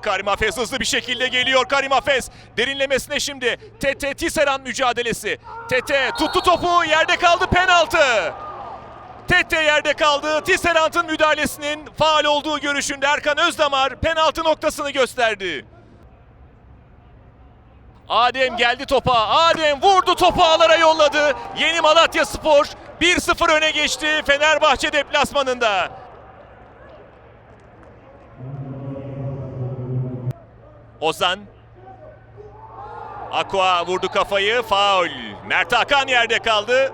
Karim Hafez hızlı bir şekilde geliyor. Karim Hafez derinlemesine şimdi. Tete Tisserand mücadelesi. Tete tuttu topu yerde kaldı penaltı. Tete yerde kaldı. Tisserand'ın müdahalesinin faal olduğu görüşünde Erkan Özdamar penaltı noktasını gösterdi. Adem geldi topa. Adem vurdu topu ağlara yolladı. Yeni Malatya Spor 1-0 öne geçti Fenerbahçe deplasmanında. Ozan. Aqua vurdu kafayı. Faul. Mert Hakan yerde kaldı.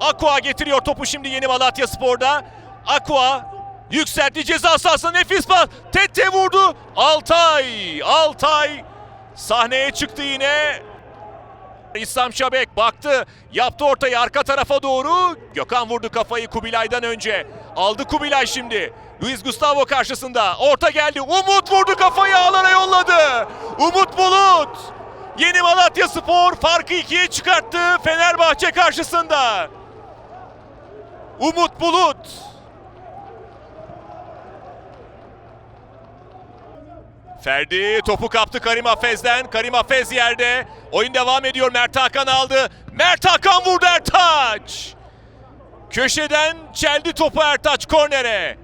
Aqua getiriyor topu şimdi Yeni Malatya Spor'da. Aqua yükseltti ceza sahasına nefis pas. Tete vurdu. Altay. Altay sahneye çıktı yine. İslam Şabek baktı. Yaptı ortayı arka tarafa doğru. Gökhan vurdu kafayı Kubilay'dan önce. Aldı Kubilay şimdi. Luis Gustavo karşısında. Orta geldi. Umut vurdu kafayı ağlara yolladı. Umut Bulut. Yeni Malatya Spor farkı ikiye çıkarttı Fenerbahçe karşısında. Umut Bulut. Ferdi topu kaptı Karim Hafez'den. Karim Hafez yerde. Oyun devam ediyor. Mert Hakan aldı. Mert Hakan vurdu Ertaç. Köşeden çeldi topu Ertaç kornere.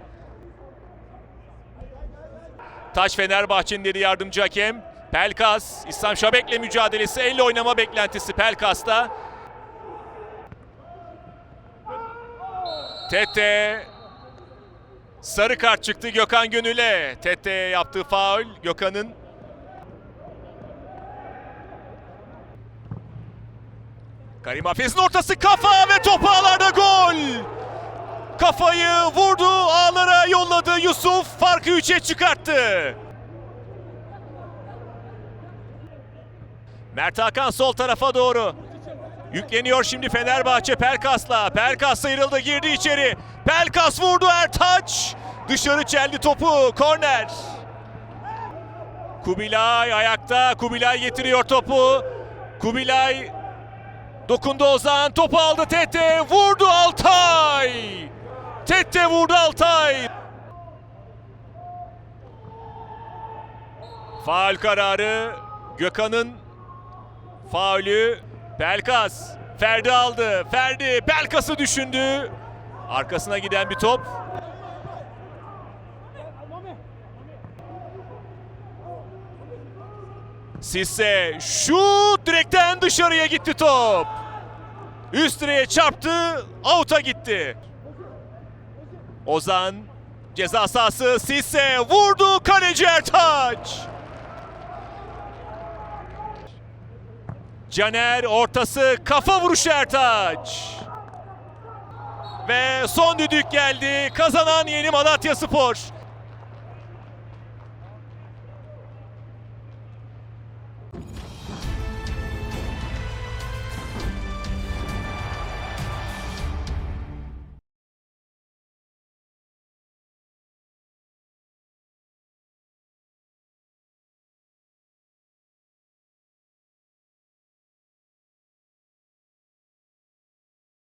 Taş Fenerbahçe'nin dedi yardımcı hakem. Pelkas, İslam Şabek'le mücadelesi, elle oynama beklentisi Pelkas'ta. Tete Sarı kart çıktı Gökhan Gönül'e. Tete yaptığı faul Gökhan'ın. Karim Hafiz'in ortası kafa ve top ağlarda gol. Kafayı vurdu ağlara yolladı Yusuf farkı 3'e çıkarttı. Mert Hakan sol tarafa doğru. Yükleniyor şimdi Fenerbahçe Pelkas'la. Pelkas sıyrıldı girdi içeri. Pelkas vurdu Ertaç. Dışarı çeldi topu. Korner. Kubilay ayakta. Kubilay getiriyor topu. Kubilay dokundu Ozan. Topu aldı Tete. Vurdu Altay. Tete vurdu Altay. Faal kararı Gökhan'ın faulü Pelkas. Ferdi aldı. Ferdi Pelkas'ı düşündü. Arkasına giden bir top. Sisse şut direkten dışarıya gitti top. Üst direğe çarptı, out'a gitti. Ozan ceza sahası Sisse vurdu kaleci Ertaç. Caner ortası kafa vuruşu Ertaç. Ve son düdük geldi. Kazanan Yeni Malatya Spor.